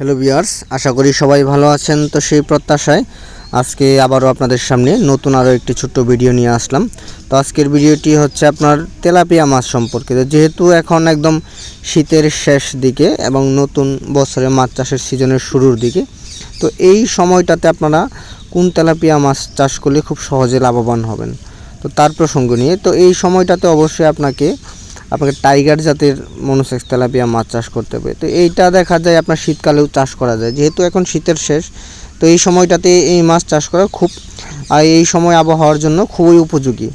Hello বিয়ার্স আশা করি সবাই ভালো আছেন। তো সেই প্রত্যাশায় আজকে আবারও আপনাদের সামনে নতুন আরও একটি ছোট্ট ভিডিও নিয়ে আসলাম। তো আজকের ভিডিওটি হচ্ছে আপনার তেলাপিয়া মাছ সম্পর্কিত যেহেতু এখন একদম শীতের শেষ দিকে এবং নতুন বছরে মাছ চাষের সিজনের শুরুর দিকে, তো এই সময়টাতে আপনারা কোন তেলাপিয়া মাছ চাষ করলে খুব সহজে লাভবান হবেন? তো তার প্রসঙ্গ নিয়ে। তো এই সময়টাতে অবশ্যই আপনাকে আপনাকে টাইগার জাতের মনোসেক্স তেলাপিয়া মাছ চাষ করতে হবে। তো এইটা দেখা যায় আপনার শীতকালেও চাষ করা যায়। যেহেতু এখন শীতের শেষ, তো এই সময়টাতে এই মাছ চাষ করা খুব, আর এই সময় আবহাওয়ার জন্য খুবই উপযোগী।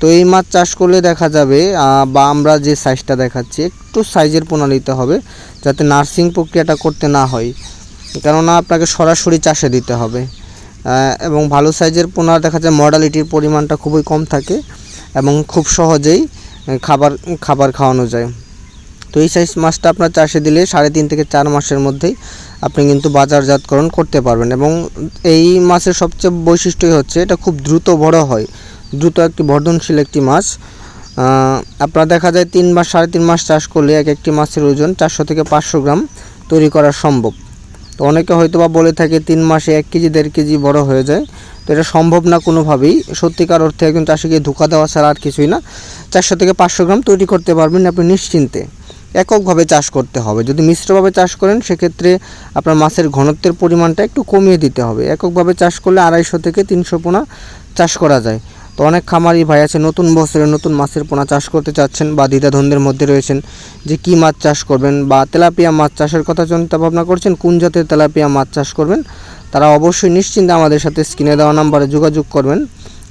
তো এই মাছ চাষ করলে দেখা যাবে বা আমরা যে সাইজটা দেখাচ্ছি, একটু সাইজের নিতে হবে, যাতে নার্সিং প্রক্রিয়াটা করতে না হয়। কেননা আপনাকে সরাসরি চাষে দিতে হবে। এবং ভালো সাইজের পোনা দেখা যায় মডালিটির পরিমাণটা খুবই কম থাকে, এবং খুব সহজেই খাবার খাবার খাওয়ানো যায়। তো এই সাইজ মাছটা আপনার চাষে দিলে সাড়ে তিন থেকে চার মাসের মধ্যেই আপনি কিন্তু বাজারজাতকরণ করতে পারবেন এবং এই মাছের সবচেয়ে বৈশিষ্ট্যই হচ্ছে এটা খুব দ্রুত বড় হয়। দ্রুত একটি বর্ধনশীল একটি মাছ। আপনার দেখা যায় তিন মাস, সাড়ে তিন মাস চাষ করলে এক একটি মাছের ওজন চারশো থেকে পাঁচশো গ্রাম তৈরি করা সম্ভব। তো অনেকে হয়তো বা বলে থাকে তিন মাসে এক কেজি, দেড় কেজি বড় হয়ে যায়। তো এটা সম্ভব না কোনোভাবেই। সত্যিকার অর্থে একজন চাষিকে ধোকা দেওয়া ছাড়া আর কিছুই না। চারশো থেকে পাঁচশো গ্রাম তৈরি করতে পারবেন আপনি নিশ্চিন্তে। এককভাবে চাষ করতে হবে। যদি মিশ্রভাবে চাষ করেন, সেক্ষেত্রে আপনার মাছের ঘনত্বের পরিমাণটা একটু কমিয়ে দিতে হবে। এককভাবে চাষ করলে আড়াইশো থেকে তিনশো পোনা চাষ করা যায়। তো অনেক খামারি ভাই আছে, নতুন বছরে নতুন মাছের পোনা চাষ করতে চাচ্ছেন বা দ্বিধাদ্বন্দ্বের মধ্যে রয়েছেন যে কী মাছ চাষ করবেন বা তেলাপিয়া মাছ চাষের কথা চিন্তা ভাবনা করছেন, কোন জাতের তেলাপিয়া মাছ চাষ করবেন? তারা অবশ্যই নিশ্চিন্তে আমাদের সাথে স্ক্রিনে দেওয়া নাম্বারে যোগাযোগ করবেন।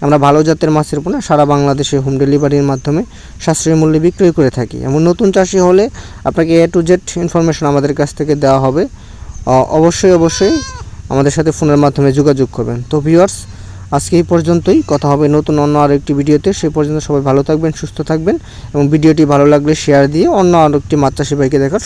আমরা ভালো জাতের মাছের পোনা সারা বাংলাদেশে হোম ডেলিভারির মাধ্যমে সাশ্রয়ী মূল্যে বিক্রয় করে থাকি। এমন নতুন চাষি হলে আপনাকে এ টু জেড ইনফরমেশন আমাদের কাছ থেকে দেওয়া হবে। অবশ্যই অবশ্যই আমাদের সাথে ফোনের মাধ্যমে যোগাযোগ করবেন। তো ভিউয়ার্স আজকে এই পর্যন্তই। কথা হবে নতুন অন্য আরও একটি ভিডিওতে। সেই পর্যন্ত সবাই ভালো থাকবেন, সুস্থ থাকবেন এবং ভিডিওটি ভালো লাগলে শেয়ার দিয়ে অন্য আরও একটি মাছ চাষি দেখার